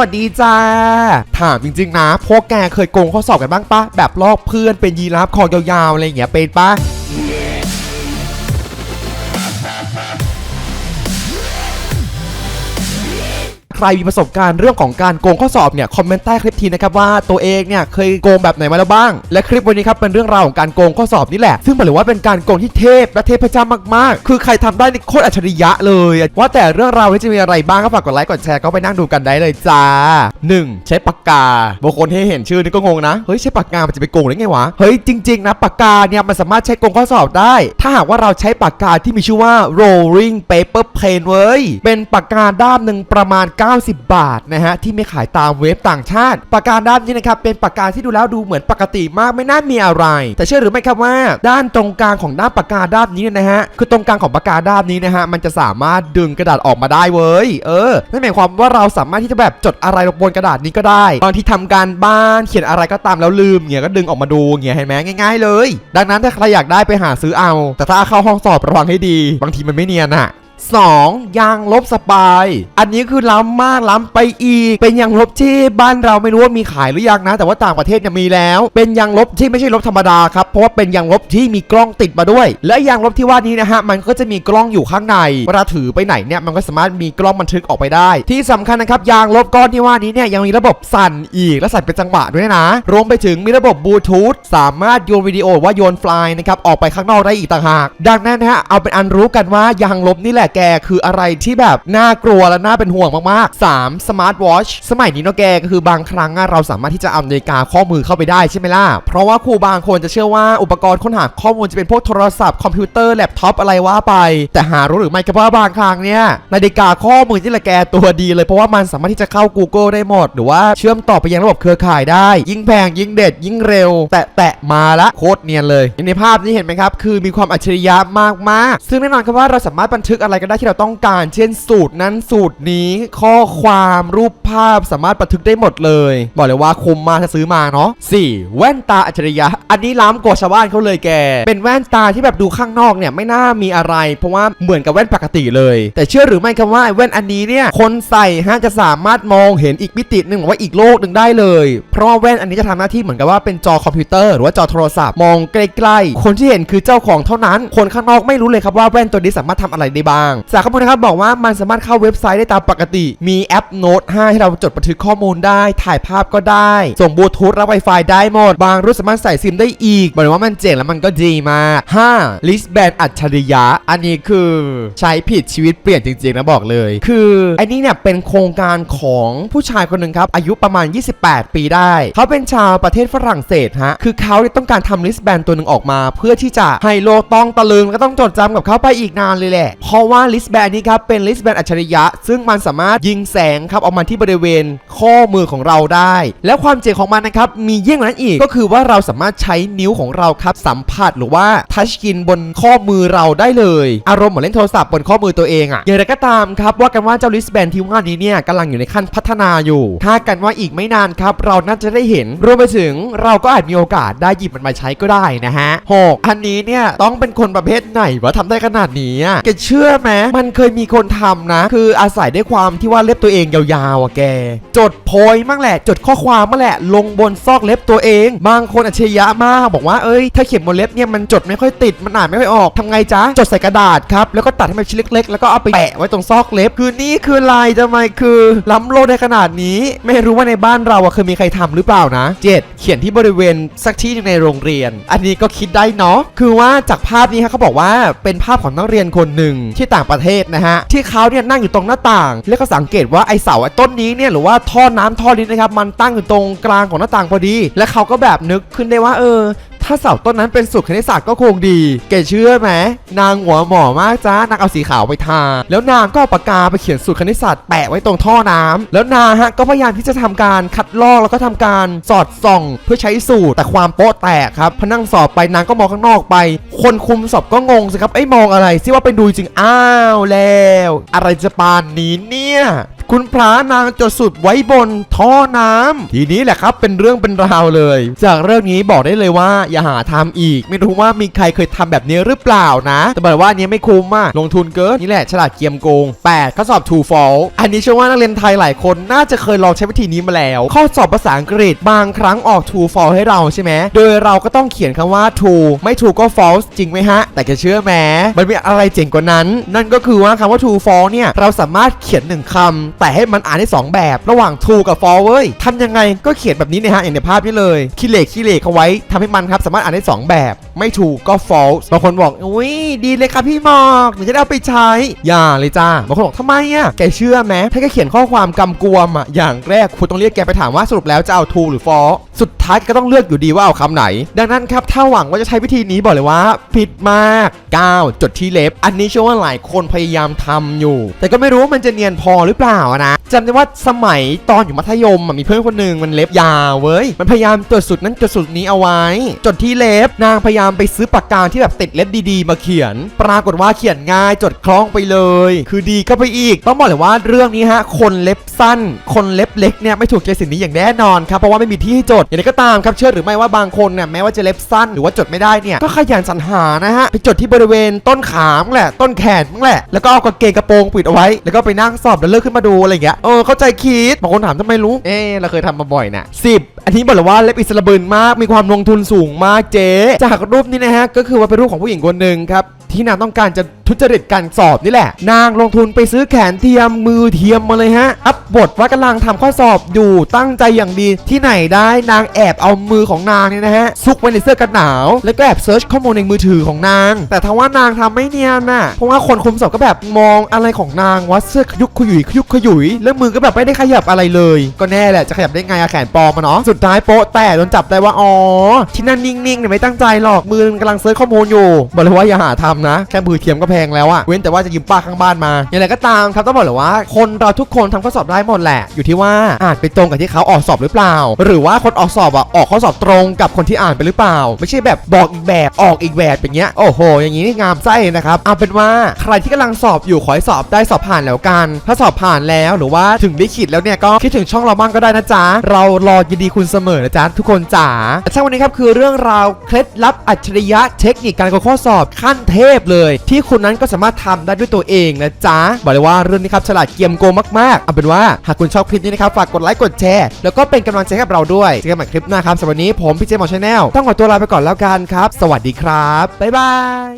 วัสดีจ้า ถามจริง ๆ นะ พวกแกเคยโกงข้อสอบกันบ้างปะแบบลอกเพื่อนเป็นยีราฟคอยาวๆอะไรอย่างเงี้ยเป็นปะ ใครมีประสบการณ์เรื่องของการโกงข้อสอบเนี่ยคอมเมนต์ใต้คลิปทีนะครับว่าตัวเองเนี่ยเคยโกงแบบไหนมาแล้วบ้าง และคลิปวันนี้ครับเป็นเรื่องราวของการโกงข้อสอบนี่แหละ ซึ่งบอกเลยว่าเป็นการโกงที่เทพและเทพเจ้ามากๆ คือใครทำได้นี่โคตรอัจฉริยะเลย ว่าแต่เรื่องราวที่จะมีอะไรบ้างก็ฝากกดไลค์กดแชร์ก็ไปนั่งดูกันได้เลยจ้า 1. ใช้ปากกาบางคนที่เห็นชื่อนี่ก็งงนะเฮ้ยใช้ปากกามันจะไปโกงได้ไงวะเฮ้ยจริง ๆ นะปากกาเนี่ยมันสามารถใช้โกงข้อสอบได้ ถ้าหากว่าเราใช้ปากกาที่มีชื่อว่า rolling paper pen เว้ยเป็นปากกาด้ามหนึ่งประมาณ90 บาทนะฮะที่ไม่ขายตามเว็บต่างชาติ ปากกาด้ามนี้นะครับเป็นปากกาที่ดูแล้วดูเหมือนปกติมากไม่น่ามีอะไร แต่เชื่อหรือไม่ครับว่า ด้านตรงกลางของด้ามปากกาด้ามนี้นะฮะคือตรงกลางของปากกาด้ามนี้นะฮะมันจะสามารถดึงกระดาษออกมาได้เว้ยเออนั่นหมายความว่าเราสามารถที่จะแบบจดอะไรลงบนกระดาษนี้ก็ได้บางทีทำการบ้านเขียนอะไรก็ตามแล้วลืมเงี้ยก็ดึงออกมาดูเงี้ยเห็นไหมง่าย ๆ เลย ดังนั้นถ้าใครอยากได้ไปหาซื้อเอา แต่ถ้าเข้าห้องสอบระวังให้ดี บางทีมันไม่เนียนอะ 2. ยางลบสปาย อันนี้คือล้ำมากล้ำไปอีก เป็นยางลบที่บ้านเราไม่รู้ว่ามีขายหรือยังนะ แต่ว่าต่างประเทศเนี่ยมีแล้ว เป็นยางลบที่ไม่ใช่ลบธรรมดาครับ เพราะว่าเป็นยางลบที่มีกล้องติดมาด้วย และยางลบที่ว่านี้นะฮะ มันก็จะมีกล้องอยู่ข้างใน เวลาถือไปไหนเนี่ย มันก็สามารถมีกล้องบันทึกออกไปได้ ที่สำคัญนะครับ ยางลบก้อนที่ว่านี้เนี่ยยังมีระบบสั่นอีก และสั่นเป็นจังหวะด้วยนะ รวมไปถึงมีระบบบลูทูธ สามารถโยนวิดีโอว่าโยนไฟล์นะครับ ออกไปข้างนอกได้อีกต่างหาก ดังนั้นนะฮะ เอาเป็นอันรู้กันว่ายางลบนี่แหละแกคืออะไรที่แบบน่ากลัวและน่าเป็นห่วงมากๆ 3. Smart Watch สมัยนี้เนาะแกก็คือบางครั้งเราสามารถที่จะเอานาฬิกาข้อมือเข้าไปได้ใช่ไหมล่ะ เพราะว่าครูบางคนจะเชื่อว่าอุปกรณ์ค้นหาข้อมูลจะเป็นพวกโทรศัพท์คอมพิวเตอร์แล็ปท็อปอะไรว่าไป แต่หารู้หรือไม่ครับว่าบางครั้งเนี่ยนาฬิกาข้อมือที่ละแกตัวดีเลยเพราะว่ามันสามารถที่จะเข้า Google ได้หมด หรือว่าเชื่อมต่อไปยังระบบเครือข่ายได้ ยิ่งแพงยิ่งเด็ด ยิ่งเร็ว แตะแตะมาละโคตรเนียนเลยในภาพนี้เห็นไหมครับคือมีความอัจฉริยะมากๆ ซึ่งแน่นอนครับว่าเราสามารถบันทึกอะไรก็ได้ที่เราต้องการ เช่นสูตรนั้นสูตรนี้ข้อความรูปภาพสามารถบันทึกได้หมดเลย บอกเลยว่าคุ้มมากถ้าซื้อมาเนาะ 4. แว่นตาอัจฉริยะ อันนี้ล้ำกว่าชาวบ้านเขาเลยแก เป็นแว่นตาที่แบบดูข้างนอกเนี่ยไม่น่ามีอะไร เพราะว่าเหมือนกับแว่นปกติเลย แต่เชื่อหรือไม่ครับว่าแว่นอันนี้เนี่ยคนใส่ฮะจะสามารถมองเห็นอีกมิติหนึ่งหรือว่าอีกโลกหนึ่งได้เลย เพราะว่าแว่นอันนี้จะทำหน้าที่เหมือนกับว่าเป็นจอคอมพิวเตอร์หรือว่าจอโทรศัพท์มองใกล้ๆคนที่เห็นคือเจ้าของเท่านั้น คนข้างนอกไม่รู้เลยครับว่าแว่นตัวนี้สามารถทำอะไรได้บ้างจากข้อมูลนะครับบอกว่ามันสามารถเข้าเว็บไซต์ได้ตามปกติ มีแอปโน้ต5ให้เราจดบันทึกข้อมูลได้ ถ่ายภาพก็ได้ ส่งบลูทูธรับ Wi-Fi ได้หมด บางรุ่นสามารถใส่ซิมได้อีกบอกเลยว่ามันเจ๋งแล้วมันก็ดีมาก 5. ลิสแบนอัจฉริยะ อันนี้คือใช้ผิดชีวิตเปลี่ยนจริงๆนะบอกเลย คือไอ้นี่เนี่ยเป็นโครงการของผู้ชายคนหนึ่งครับอายุประมาณ 28 ปีได้ เขาเป็นชาวประเทศฝรั่งเศสฮะคือเขาต้องการทำลิสแบนตัวหนึ่งออกมา เพื่อที่จะให้โลกต้องตะลึงแล้วก็ต้องจดจำกับเขาไปอีกนานเลยแหละเพราะว่าาลิสแบนนี้ครับเป็นลิสแบนอัจฉริยะ ซึ่งมันสามารถยิงแสงครับออกมาที่บริเวณข้อมือของเราได้ แล้วความเจ๋งของมันนะครับมีเยิ่งนั้นอีกก็คือว่าเราสามารถใช้นิ้วของเราครับสัมผัสหรือว่าทัชกรีนบนข้อมือเราได้เลย อารมณ์เหมือนเล่นโทรศัพท์บนข้อมือตัวเองอะอย่างไรก็ตามครับว่ากันว่าเจ้าลิสแบนที่ว่านี้เนี่ยกำลังอยู่ในขั้นพัฒนาอยู่คาดกันว่าอีกไม่นานครับเราน่าจะได้เห็นรวมไปถึงเราก็อาจมีโอกาสได้หยิบมันมาใช้ก็ได้นะฮะหกอันนี้เนี่ยต้องเป็นคนประเภทไหนวะทำได้ขนาดนี้อะแกเชื่อไหมมันเคยมีคนทำนะ คืออาศัยได้ความที่ว่าเล็บตัวเองยาวๆอะแก จดโพยมั่งแหละ จดข้อความมั่งแหละ ลงบนซอกเล็บตัวเอง บางคนอัจฉริยะมาก บอกว่าเอ้ยถ้าเขียนบนเล็บเนี่ยมันจดไม่ค่อยติดมันอ่านไม่ค่อยออกทำไงจ๊ะจดใส่กระดาษครับแล้วก็ตัดให้มันชิ้นเล็กๆแล้วก็เอาไปแปะไว้ตรงซอกเล็บ คือนี่คือลายทำไมคือล้ำโลกได้ขนาดนี้ ไม่รู้ว่าในบ้านเราอะเคยมีใครทำหรือเปล่านะ 7. เขียนที่บริเวณสักที่ในโรงเรียน อันนี้ก็คิดได้เนาะคือว่าจากภาพนี้ฮะเขาบอกว่าเป็นภาพของนักเรียนคนหนึ่งที่ต่างประเทศนะฮะที่เขาเนี่ยนั่งอยู่ตรงหน้าต่าง แล้วก็สังเกตว่าไอเสาไอ้ต้นนี้เนี่ยหรือว่าท่อนน้ำท่อนี้นะครับมันตั้งอยู่ตรงกลางของหน้าต่างพอดี และเขาก็แบบนึกขึ้นได้ว่าเออถ้าเสาต้นนั้นเป็นสูตรคณิตศาสตร์ก็คงดี แกเชื่อไหมนางหัวหมอมากจ้านางเอาสีขาวไปทา แล้วนางก็เอาปากกาไปเขียนสูตรคณิตศาสตร์แปะไว้ตรงท่อน้ำแล้วนางฮะก็พยายามที่จะทำการคัดลอกแล้วก็ทำการสอดส่อง เพื่อใช้สูตรแต่ความโป๊ะแตกครับพนั่งสอบไปนางก็มองข้างนอกไป คนคุมสอบก็งงสิครับไอ้มองอะไรซิว่าไปดูจริงอ้าวแล้ว อะไรจะปานนี้เนี่ย คุณพระนางจดสุดไว้บนท่อน้ำทีนี้แหละครับเป็นเรื่องเป็นราวเลย จากเรื่องนี้บอกได้เลยว่าอย่าหาทำอีก ไม่รู้ว่ามีใครเคยทำแบบนี้หรือเปล่านะ แต่บอกเลยว่าอันนี้ไม่คุ้มมากลงทุนเกินนี่แหละฉลาดเกียมโกง 8 ข้อสอบ True False อันนี้เชื่อว่านักเรียนไทยหลายคนน่าจะเคยลองใช้วิธีนี้มาแล้ว ข้อสอบภาษาอังกฤษบางครั้งออก True False ให้เราใช่ไหมโดยเราก็ต้องเขียนคำว่า True ไม่ True ก็ False จริงไหมฮะ แต่จะเชื่อแหมมันมีอะไรเจ๋งกว่านั้น นั่นก็คือว่าคำว่า True False เนี่ยเราสามารถเขียนหนึ่งคำแต่ให้มันอ่านได้สองแบบ ระหว่าง True กับ False เว้ยทำยังไงก็เขียนแบบนี้นะฮะอย่างในภาพนี้เลยขี้เหล็กขี้เหล็กเขาไว้ทำให้มันครับสามารถอ่านได้สองแบบ ไม่ถูกก็ false บางคนบอกอุ้ยดีเลยครับพี่หมอกหนูจะได้เอาไปใช้ อย่าเลยจ้าบางคนบอกทำไมอะแกเชื่อไหมถ้าแกเขียนข้อความกำกวมอะอย่างแรกคุณต้องเรียกแกไปถามว่าสรุปแล้วจะเอา true หรือ false สุดท้ายก็ต้องเลือกอยู่ดีว่าเอาคำไหน ดังนั้นครับถ้าหวังว่าจะใช้วิธีนี้บอกเลยว่า ผิดมาก9จดที่เล็บ อันนี้เชื่อว่าหลายคนพยายามทำอยู่ แต่ก็ไม่รู้ว่ามันจะเนียนพอหรือเปล่านะจำได้ว่าสมัยตอนอยู่มัธยมมีเพื่อนคนหนึ่งมันเล็บยาวเว้ยมันพยายามจดสุดนั้นจดสุดนี้เอาไว้ จดที่เล็บนางพยายามไปซื้อปากกาที่แบบติดเล็บดีๆ มาเขียน ปรากฏว่าเขียนง่ายจดคล่องไปเลย คือดีก็ไปอีก ต้องบอกเลยว่าเรื่องนี้ฮะ คนเล็บสั้น คนเล็บเล็กเนี่ยไม่ถูกใจสิ่งนี้อย่างแน่นอนครับ เพราะว่าไม่มีที่ให้จด อย่างไรก็ตามครับเชื่อหรือไม่ว่าบางคนเนี่ยแม้ว่าจะเล็บสั้นหรือว่าจดไม่ได้เนี่ยก็ขยันสรรหานะฮะไปจดที่บริเวณต้นขามแหละต้นแขนมั้งแหละแล้วก็เอากางเกงกระโปรงปิดเอาไว้ แล้วก็ไปนั่งสอบแล้วเลิกขึ้นมาดูอะไรอย่างเงี้ยเออเข้าใจคิดบางคนถามทำไมรู้เออเราเคยทำมาบ่อยนะสิบอันนี้บอกเลยว่าเล็บอิสระบินมากมีความลงทุนสูงมากเจ๊จากรูปนี้นะฮะก็คือว่าเป็นรูปของผู้หญิงคนหนึ่งครับ ที่นางต้องการจะทุจริตการสอบนี่แหละ นางลงทุนไปซื้อแขนเทียมมือเทียมมาเลยฮะ อัพบทว่ากำลังทำข้อสอบอยู่ตั้งใจอย่างดีที่ไหนได้นางแอบเอามือของนางเนี่ยนะฮะ ซุกไว้ในเสื้อกันหนาว แล้วก็แอบเซิร์ชข้อมูลในมือถือของนาง แต่ทว่านางทำไม่เนียนน่ะเพราะว่าคนคุมสอบก็แบบมองอะไรของนางว่าเสื้อขยุกขยุยขยุกขยุยแล้วมือก็แบบไม่ได้ขยับอะไรเลย ก็แน่แหละจะขยับได้ไงอะแขนปลอมมาเนาะสุดท้ายโป๊ะแต่โดนจับได้ว่าอ๋อที่นั่นนิ่งๆเนี่ยไม่ตั้งใจหรอกมือมันกำลังเซิร์ชข้อมูลอยู่บอกเลยว่าอย่าหาทำนะ แค่มือเทียมก็แพงแล้วอะเว้นแต่ว่าจะยืมป้าข้างบ้านมา อย่างไรก็ตามครับต้องบอกเลยว่า คนเราทุกคนทำข้อสอบได้หมดแหละ อยู่ที่ว่าอ่านไปตรงกับที่เขาออกสอบหรือเปล่า หรือว่าคนออกสอบอะออกข้อสอบตรงกับคนที่อ่านไปหรือเปล่า ไม่ใช่แบบบอกอีกแบบออกอีกแบบอย่างเงี้ยโอ้โห อย่างนี้นี่งามไส้นะครับเอาเป็นว่าใครที่กำลังสอบอยู่ขอให้สอบได้สอบผ่านแล้วกัน ถ้าสอบผ่านแล้วหรือว่าถึงได้ขีดแล้วเนี่ยก็คิดถึงช่องเราบ้างก็ได้นะจ๊ะเรารอยินดีคุณเสมอนะจ๊ะทุกคนจ๋าช่างวันนี้ครับคือเรื่องราวเคล็ดลับอัจฉริยะเทคนิคการกดข้อสอบขั้นเทพเลย ที่คุณนั้นก็สามารถทำได้ด้วยตัวเองนะจ๊ะบอกเลยว่าเรื่องนี้ครับฉลาดเกียมโกมากๆเอาเป็นว่าหากคุณชอบคลิปนี้นะครับฝากกดไลค์กดแชร์แล้วก็เป็นกำลังใจให้กับเราด้วยเจอกันใหม่คลิปหน้าครับสำหรับวันนี้ผมพี่เจมส์หมอชาแนลต้องขอตัวลาไปก่อนแล้วกันครับ สวัสดีครับบ๊ายบาย